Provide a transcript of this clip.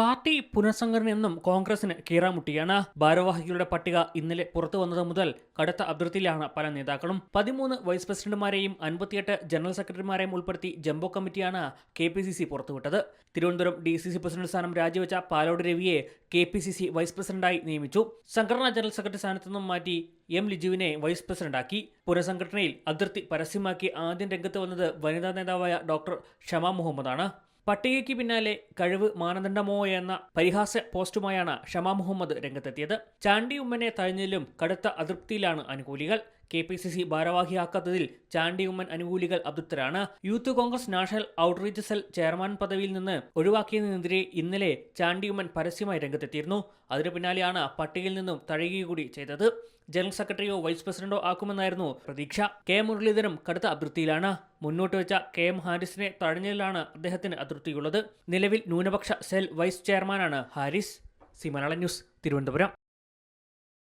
Party പുനഃസംഘടനയെന്നും കോൺഗ്രസിന് കീറാമുട്ടിയാണ്. ഭാരവാഹികളുടെ പട്ടിക ഇന്നലെ പുറത്തു വന്നത് മുതൽ കടുത്ത അതിർത്തിയിലാണ് പല നേതാക്കളും. പതിമൂന്ന് വൈസ് പ്രസിഡന്റുമാരെയും അൻപത്തിയെട്ട് ജനറൽ സെക്രട്ടറിമാരെയും ഉൾപ്പെടുത്തി ജംബോ കമ്മിറ്റിയാണ് കെ പി സി സി പുറത്തുവിട്ടത്. Thiruvananthapuram D C C president സ്ഥാനം രാജിവെച്ച Palode രവിയെ K P C C vice പ്രസിഡന്റായി നിയമിച്ചു. സംഘടനാ ജനറൽ സെക്രട്ടറി സ്ഥാനത്തു നിന്നും മാറ്റി എം ലിജുവിനെ വൈസ് പ്രസിഡന്റാക്കി. പുനഃസംഘടനയിൽ അതിർത്തി പരസ്യമാക്കി ആദ്യം രംഗത്ത് വന്നത് വനിതാ നേതാവായ ഡോക്ടർ ഷമ മുഹമ്മദാണ്. പട്ടികയ്ക്ക് പിന്നാലെ കഴിവ് മാനദണ്ഡമോ എന്ന പരിഹാസ പോസ്റ്റുമായാണ് ഷമാ മുഹമ്മദ് രംഗത്തെത്തിയത്. ചാണ്ടി ഉമ്മനെ തഴഞ്ഞിലും കടുത്ത അതൃപ്തിയിലാണ് അനുകൂലികൾ. കെ പി സി സി ഭാരവാഹിയാക്കാത്തതിൽ ചാണ്ടി ഉമ്മൻ അനുകൂലികൾ അതൃപ്തരാണ്. Youth Congress national outreach cell chairman പദവിയിൽ നിന്ന് ഒഴിവാക്കിയതിനെതിരെ ഇന്നലെ ചാണ്ടി ഉമ്മൻ പരസ്യമായി രംഗത്തെത്തിയിരുന്നു. അതിനു പിന്നാലെയാണ് പട്ടികയിൽ നിന്നും തഴയുകൂടി ചെയ്തത്. ജനറൽ സെക്രട്ടറിയോ വൈസ് പ്രസിഡന്റോ ആക്കുമെന്നായിരുന്നു പ്രതീക്ഷ. കെ മുരളീധരം കടുത്ത അതൃപ്തിയിലാണ്. മുന്നോട്ട് വെച്ച കെ എം ഹാരിസിനെ തഴഞ്ഞതിലാണ് അദ്ദേഹത്തിന് അതൃപ്തിയുള്ളത്. നിലവിൽ ന്യൂനപക്ഷ സെൽ വൈസ് ചെയർമാനാണ് Haris. C Malayala news Thiruvananthapuram.